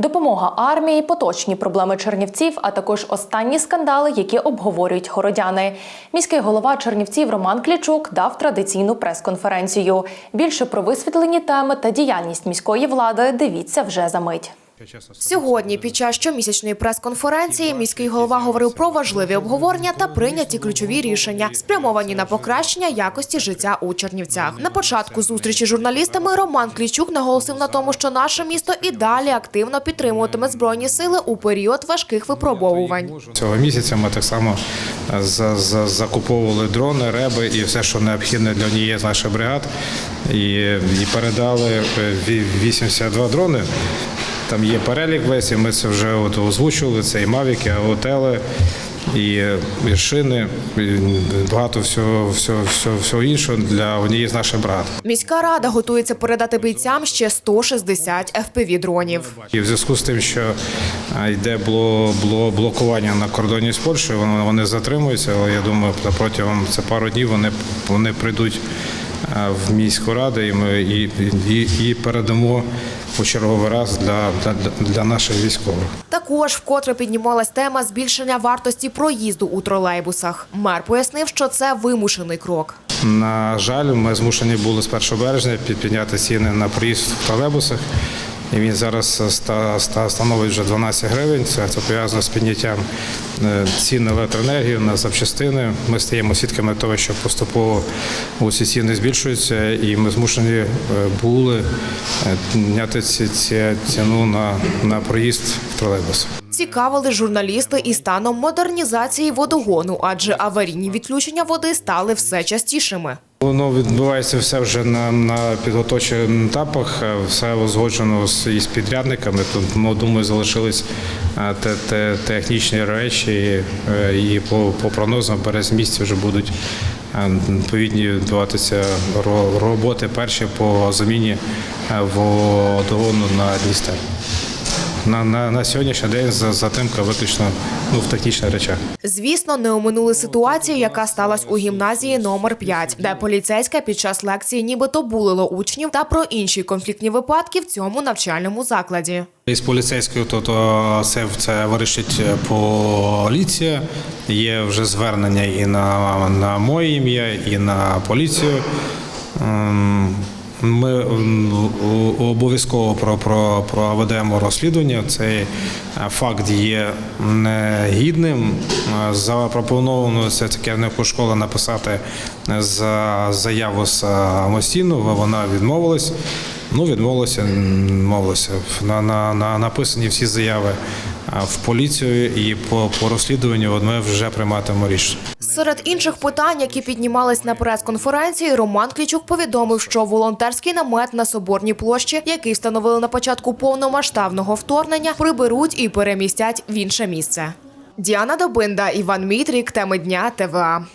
Допомога армії, поточні проблеми чернівців, а також останні скандали, які обговорюють городяни. Міський голова Чернівців Роман Клічук дав традиційну прес-конференцію. Більше про висвітлені теми та діяльність міської влади дивіться вже за мить. Сьогодні, під час щомісячної прес-конференції, міський голова говорив про важливі обговорення та прийняті ключові рішення, спрямовані на покращення якості життя у Чернівцях. На початку зустрічі з журналістами Роман Клічук наголосив на тому, що наше місто і далі активно підтримуватиме збройні сили у період важких випробовувань. Цього місяця ми так само е, за- за- закуповували дрони, реби і все, що необхідне для однієї з наших бригад. І, передали е, ві- 82 дрони. Там є перелік весь, і ми це вже от озвучували. Це і мавіки, аутели, і, е, і шини, і багато всього, всього, всього, всього іншого для однієї з наших бригад. Міська рада готується передати бійцям ще 160 FPV-дронів. І в зв'язку з тим, що йде бло, бло, блокування на кордоні з Польщею, вони затримуються, але я думаю, протягом це пару днів вони, вони прийдуть в міську раду і ми і, і, і передамо у черговий раз для, для, для наших військових. Також вкотре піднімалась тема збільшення вартості проїзду у тролейбусах. Мер пояснив, що це вимушений крок. На жаль, ми змушені були з 1 березня підняти ціни на проїзд в тролейбусах. І він зараз ста- становить вже 12 гривень. Це, це пов'язано з підняттям е, цін на електроенергію, на запчастини. Ми стаємо свідками того, що поступово усі ціни збільшуються, і ми змушені е, були е, підняти ці, ціну на, на проїзд в тролейбус. Цікавили журналісти і станом модернізації водогону, адже аварійні відключення води стали все частішими. Воно відбувається все вже на, на підготовчих етапах, е, все узгоджено з із підрядниками. Тут ну, думаю, залишились е, те, те, технічні речі, е, і по, по прогнозам в березні місяці вже будуть відповідні відбуватися роботи перші по заміні водогону на Дністер. На, на, на сьогоднішній день за- затримка виключно ну, в технічних речах. Звісно, не оминули ситуацію, яка сталася у гімназії номер 5, де поліцейська під час лекції нібито булило учнів та про інші конфліктні випадки в цьому навчальному закладі. Із поліцейською, то, то це, це вирішить поліція. Є вже звернення і на, на моє ім'я, і на поліцію. Ми обов'язково про, про, проведемо розслідування. Цей е, факт є негідним. Е, Запропоновано це керівнику школи написати за заяву самостійно. Вона відмовилась. Ну, відмовилося, відмовилося. На, на, на написані всі заяви в поліцію і по, по розслідуванню ми вже прийматимемо рішення. Серед інших питань, які піднімались на прес-конференції, Роман Клічук повідомив, що волонтерський намет на соборній площі, який встановили на початку повномасштабного вторгнення, приберуть і перемістять в інше місце. Діана Добинда, Іван Мітрік, теми дня ТВА.